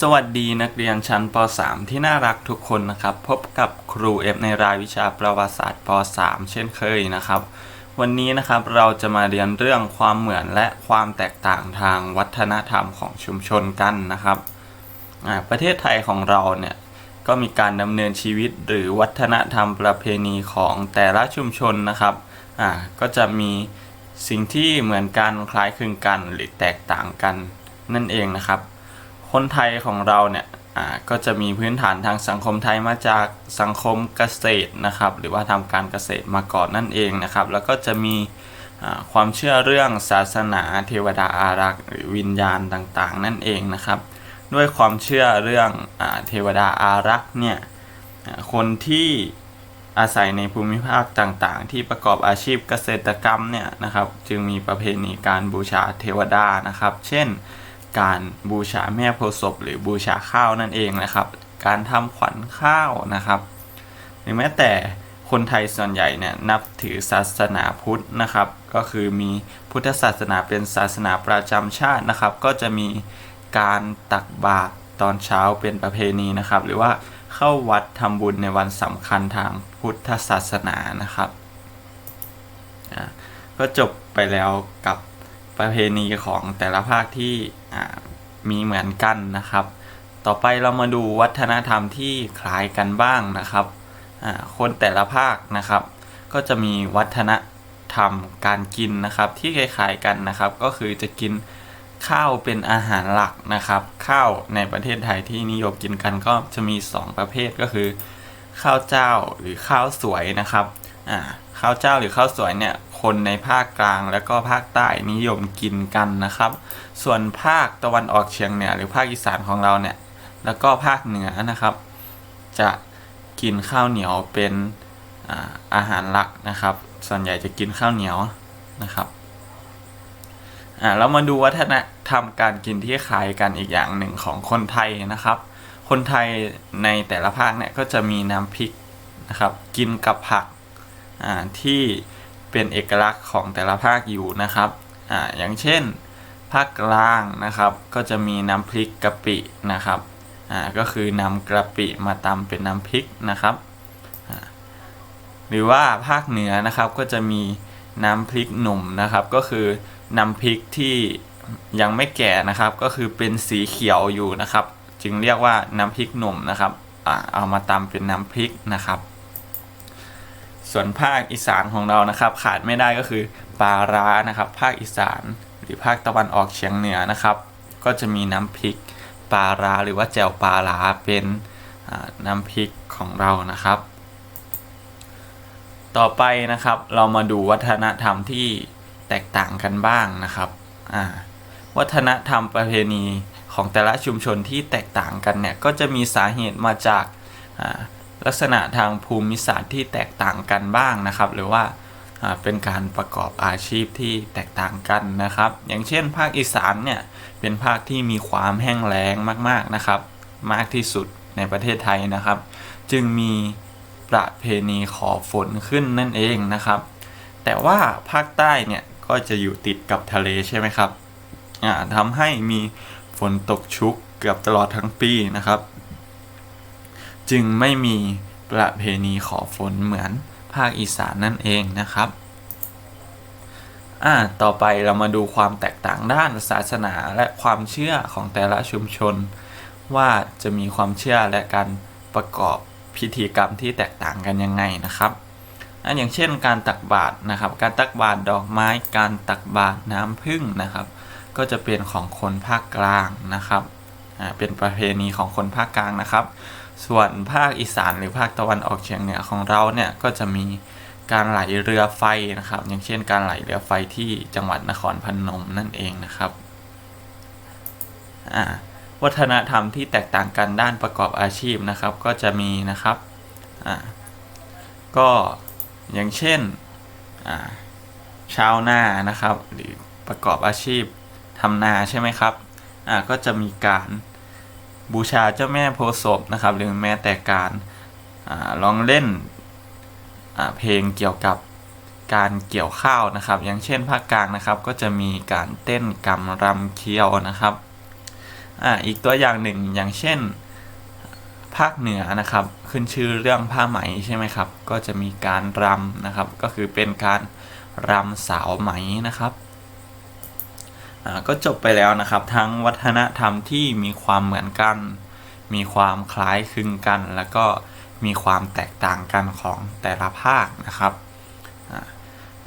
สวัสดีนักเรียนชั้นป .3 ที่น่ารักทุกคนนะครับ พบกับครูเอฟในรายวิชาประวัติศาสตร์ป .3 เช่นเคยนะครับ วันนี้นะครับเราจะมาเรียนเรื่องความเหมือนและความแตกต่างทางวัฒนธรรมของชุมชนกันนะครับ ประเทศไทยของเราเนี่ยก็มีการดำเนินชีวิตหรือวัฒนธรรมประเพณีของแต่ละชุมชนนะครับอ่าก็จะมีสิ่งที่เหมือนกันคล้ายคลึงกันหรือแตกต่างกันนั่นเองนะครับ คนไทยของเราเนี่ยก็จะมีพื้นฐานทางสังคมไทยมาจากสังคมเกษตรนะครับ หรือว่าทำการเกษตรมาก่อนนั่นเองนะครับ แล้วก็จะมีความเชื่อเรื่องศาสนาเทวดาอารักษ์หรือวิญญาณต่างๆ นั่นเองนะครับ ด้วยความเชื่อเรื่องอเทวดาอารักษ์เนี่ยคนที่อาศัยในภูมิภาคต่างๆ ที่ประกอบอาชีพเกษตรกรรมเนี่ยนะครับ จึงมีประเพณีการบูชาเทวดานะครับ เช่น การบูชาแม่โพธิ์ศพหรือบูชาข้าวนั่นเองนะครับ การทำขวัญข้าวนะครับ หรือแม้แต่คนไทยส่วนใหญ่เนี่ยนับถือศาสนาพุทธนะครับ ก็คือมีพุทธศาสนาเป็นศาสนาประจำชาตินะครับ ก็จะมีการตักบาตรตอนเช้าเป็นประเพณีนะครับ หรือว่าเข้าวัดทำบุญในวันสำคัญทางพุทธศาสนานะครับ ก็จบไปแล้วกับ ประเพณีของแต่ละภาคที่มีเหมือนกันนะครับ ต่อไปเรามาดูวัฒนธรรมที่คล้ายกันบ้างนะครับคนแต่ละภาคนะครับ ก็จะมีวัฒนธรรมการกินนะครับ ที่คล้ายๆกันนะครับ ก็คือจะกินข้าวเป็นอาหารหลักนะครับ ข้าวในประเทศไทยที่นิยมกินกันก็จะมี 2 ประเภทก็คือ ข้าวเจ้าหรือข้าวสวยนะครับ อ่าข้าวเจ้าหรือข้าวสวยเนี่ยคนในภาคกลางและก็ภาคใต้นิยมกินกันนะครับ ส่วนภาคตะวันออกเฉียงเหนือหรือภาคอีสานของเราเนี่ยแล้วก็ภาคเหนือนะครับ จะกินข้าวเหนียวเป็นอาอาหารหลักนะครับ ส่วนใหญ่จะกินข้าวเหนียวนะครับอ่าเรามาดูวัฒนธรรมการกินที่คล้ายกันอีกอย่างหนึ่งของคนไทยนะครับ คนไทยในแต่ละภาคเนี่ยก็จะมีน้ำพริกนะครับ กินกับผัก ที่เป็นเอกลักษณ์ของแต่ละภาคอยู่นะครับออย่างเช่น ภาคกลางนะครับ ก็จะมีน้ำพริกกะปินะครับก็คือนำกะปิมาตำเป็นน้ำพริกนะครับหรือว่าภาคเหนือนะครับก็จะมีน้ำพริกหนุ่มนะครับ ก็คือน้ำพริกที่ยังไม่แก่นะครับ ก็คือเป็นสีเขียวอยู่นะครับ จึงเรียกว่าน้ำพริกหนุ่มนะครับเอามาตำเป็นน้ำพริกนะครับ ส่วนภาคอีสานของเรานะครับ ขาดไม่ได้ก็คือปลาร้านะครับ ภาคอีสานหรือภาคตะวันออกเฉียงเหนือนะครับ ก็จะมีน้ำพริกปลาร้าหรือว่าแจ่วปลาร้าเป็นน้ำพริกของเรานะครับ ต่อไปนะครับเรามาดูวัฒนธรรมที่แตกต่างกันบ้างนะครับวัฒนธรรมประเพณีของแต่ละชุมชนที่แตกต่างกันเนี่ยก็จะมีสาเหตุมาจากา ลักษณะทางภูมิศาสตร์ที่แตกต่างกันบ้างนะครับ หรือว่าเป็นการประกอบอาชีพที่แตกต่างกันนะครับ อย่างเช่น ภาคอีสานเนี่ยเป็นภาคที่มีความแห้งแล้งมากๆนะครับ มากที่สุดในประเทศไทยนะครับ จึงมีประเพณีขอฝนขึ้นนั่นเองนะครับ แต่ว่าภาคใต้เนี่ยก็จะอยู่ติดกับทะเลใช่ไหมครับทำให้มีฝนตกชุกเกือบตลอดทั้งปีนะครับ จึงไม่มีประเพณีขอฝนเหมือนภาคอีสานนั่นเองนะครับอ่าต่อไปเรามาดูความแตกต่างด้านศาสนาและความเชื่อของแต่ละชุมชน ว่าจะมีความเชื่อและการประกอบพิธีกรรมที่แตกต่างกันยังไงนะครับอันอย่างเช่นการตักบาตรนะครับ การตักบาตรดอกไม้ การตักบาตรน้ำผึ้งนะครับ ก็จะเป็นของคนภาคกลางนะครับ เป็นประเพณีของคนภาคกลางนะครับ ส่วนภาคอีสานหรือภาคตะวันออกเฉียงเหนือของเราเนี่ยก็จะมีการไหลเรือไฟนะครับ อย่างเช่นการไหลเรือไฟที่จังหวัดนครพนมนั่นเองนะครับวัฒนธรรมที่แตกต่างกันด้านประกอบอาชีพนะครับ ก็จะมีนะครับก็อย่างเช่นชาวนานะครับ หรือประกอบอาชีพทำนาใช่ไหมครับก็จะมีการ บูชาเจ้าแม่โพศพนะครับ หรือแม้แต่การอาลองเล่นเพลงเกี่ยวกับการเกี่ยวข้าวนะครับ อย่างเช่นภาคกลางนะครับ ก็จะมีการเต้นกำรำเคี้ยวนะครับออีกตัวอย่างหนึ่งอย่างเช่นภาคเหนือนะครับ ขึ้นชื่อเรื่องผ้าไหมใช่ไหมครับ ก็จะมีการรำนะครับ ก็คือเป็นการรำสาวไหมนะครับ ก็จบไปแล้วนะครับ ทั้งวัฒนธรรมที่มีความเหมือนกัน มีความคล้ายคลึงกัน แล้วก็มีความแตกต่างกันของแต่ละภาคนะครับ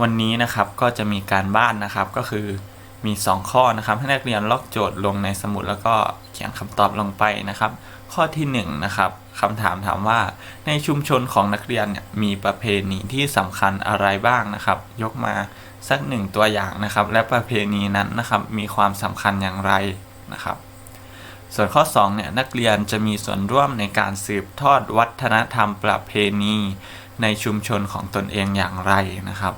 วันนี้นะครับก็จะมีการบ้านนะครับก็คือมี 2 ข้อนะครับ ให้นักเรียนล็อกโจทย์ลงในสมุดแล้วก็เขียนคำตอบลงไปนะครับ ข้อที่1นะครับคำถามถามว่าในชุมชนของนักเรียนเนี่ยมีประเพณีที่สำคัญอะไรบ้างนะครับ ยกมา สักหนึ่งตัวอย่างนะครับ และประเพณีนั้นนะครับ มีความสำคัญอย่างไรนะครับ ส่วนข้อ2เนี่ยนักเรียนจะมีส่วนร่วมในการสืบทอดวัฒนธรรมประเพณีในชุมชนของตนเองอย่างไรนะครับ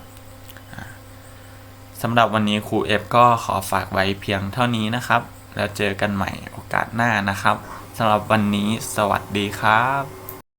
สำหรับวันนี้ครูเอฟก็ขอฝากไว้เพียงเท่านี้นะครับ แล้วเจอกันใหม่โอกาสหน้านะครับสำหรับวันนี้สวัสดีครับ